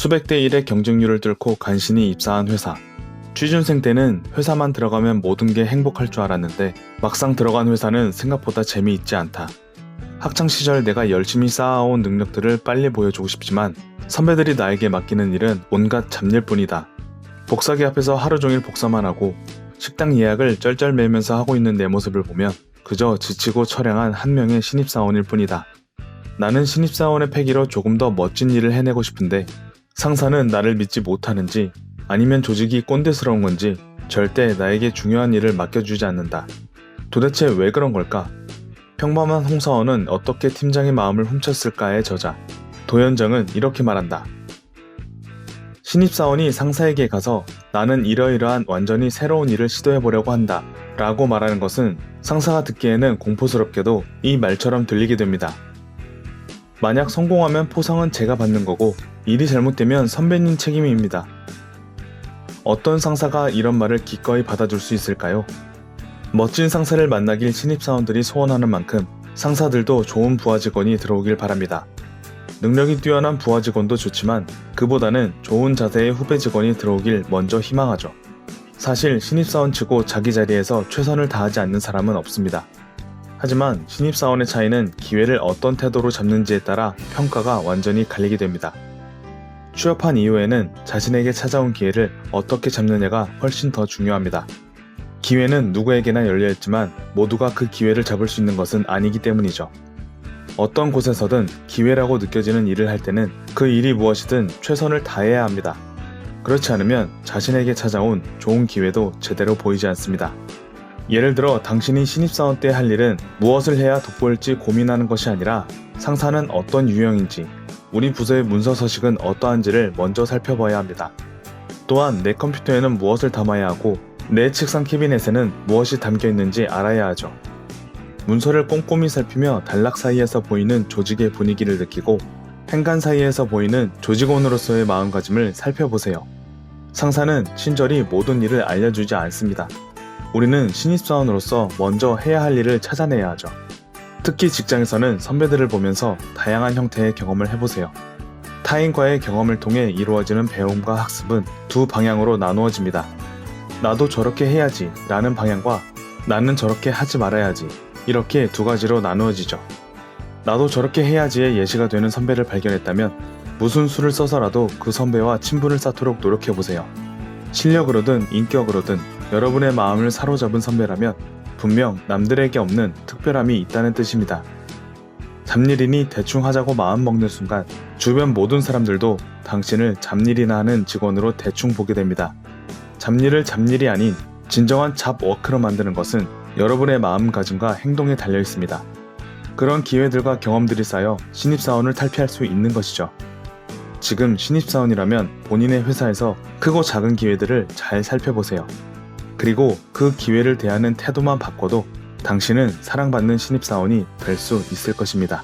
수백 대 1의 경쟁률을 뚫고 간신히 입사한 회사. 취준생 때는 회사만 들어가면 모든 게 행복할 줄 알았는데 막상 들어간 회사는 생각보다 재미있지 않다. 학창 시절 내가 열심히 쌓아온 능력들을 빨리 보여주고 싶지만 선배들이 나에게 맡기는 일은 온갖 잡일 뿐이다. 복사기 앞에서 하루 종일 복사만 하고 식당 예약을 쩔쩔매면서 하고 있는 내 모습을 보면 그저 지치고 처량한 한 명의 신입사원일 뿐이다. 나는 신입사원의 패기로 조금 더 멋진 일을 해내고 싶은데 상사는 나를 믿지 못하는지 아니면 조직이 꼰대스러운 건지 절대 나에게 중요한 일을 맡겨주지 않는다. 도대체 왜 그런 걸까? 평범한 홍사원은 어떻게 팀장의 마음을 훔쳤을까의 저자. 도현정은 이렇게 말한다. 신입사원이 상사에게 가서 나는 이러이러한 완전히 새로운 일을 시도해보려고 한다. 라고 말하는 것은 상사가 듣기에는 공포스럽게도 이 말처럼 들리게 됩니다. 만약 성공하면 포상은 제가 받는 거고 일이 잘못되면 선배님 책임입니다. 어떤 상사가 이런 말을 기꺼이 받아줄 수 있을까요? 멋진 상사를 만나길 신입사원들이 소원하는 만큼 상사들도 좋은 부하 직원이 들어오길 바랍니다. 능력이 뛰어난 부하 직원도 좋지만 그보다는 좋은 자세의 후배 직원이 들어오길 먼저 희망하죠. 사실 신입사원 치고 자기 자리에서 최선을 다하지 않는 사람은 없습니다. 하지만 신입사원의 차이는 기회를 어떤 태도로 잡는지에 따라 평가가 완전히 갈리게 됩니다. 취업한 이후에는 자신에게 찾아온 기회를 어떻게 잡느냐가 훨씬 더 중요합니다. 기회는 누구에게나 열려있지만 모두가 그 기회를 잡을 수 있는 것은 아니기 때문이죠. 어떤 곳에서든 기회라고 느껴지는 일을 할 때는 그 일이 무엇이든 최선을 다해야 합니다. 그렇지 않으면 자신에게 찾아온 좋은 기회도 제대로 보이지 않습니다. 예를 들어 당신이 신입사원 때 할 일은 무엇을 해야 돋보일지 고민하는 것이 아니라 상사는 어떤 유형인지, 우리 부서의 문서 서식은 어떠한지를 먼저 살펴봐야 합니다. 또한 내 컴퓨터에는 무엇을 담아야 하고 내 책상 캐비넷에는 무엇이 담겨 있는지 알아야 하죠. 문서를 꼼꼼히 살피며 단락 사이에서 보이는 조직의 분위기를 느끼고 행간 사이에서 보이는 조직원으로서의 마음가짐을 살펴보세요. 상사는 친절히 모든 일을 알려주지 않습니다. 우리는 신입사원으로서 먼저 해야 할 일을 찾아내야 하죠. 특히 직장에서는 선배들을 보면서 다양한 형태의 경험을 해보세요. 타인과의 경험을 통해 이루어지는 배움과 학습은 두 방향으로 나누어집니다. 나도 저렇게 해야지 라는 방향과 나는 저렇게 하지 말아야지 이렇게 두 가지로 나누어지죠. 나도 저렇게 해야지의 예시가 되는 선배를 발견했다면 무슨 수를 써서라도 그 선배와 친분을 쌓도록 노력해보세요. 실력으로든 인격으로든 여러분의 마음을 사로잡은 선배라면 분명 남들에게 없는 특별함이 있다는 뜻입니다. 잡일이니 대충 하자고 마음 먹는 순간 주변 모든 사람들도 당신을 잡일이나 하는 직원으로 대충 보게 됩니다. 잡일을 잡일이 아닌 진정한 잡워크로 만드는 것은 여러분의 마음가짐과 행동에 달려 있습니다. 그런 기회들과 경험들이 쌓여 신입사원을 탈피할 수 있는 것이죠. 지금 신입사원이라면 본인의 회사에서 크고 작은 기회들을 잘 살펴보세요. 그리고 그 기회를 대하는 태도만 바꿔도 당신은 사랑받는 신입사원이 될 수 있을 것입니다.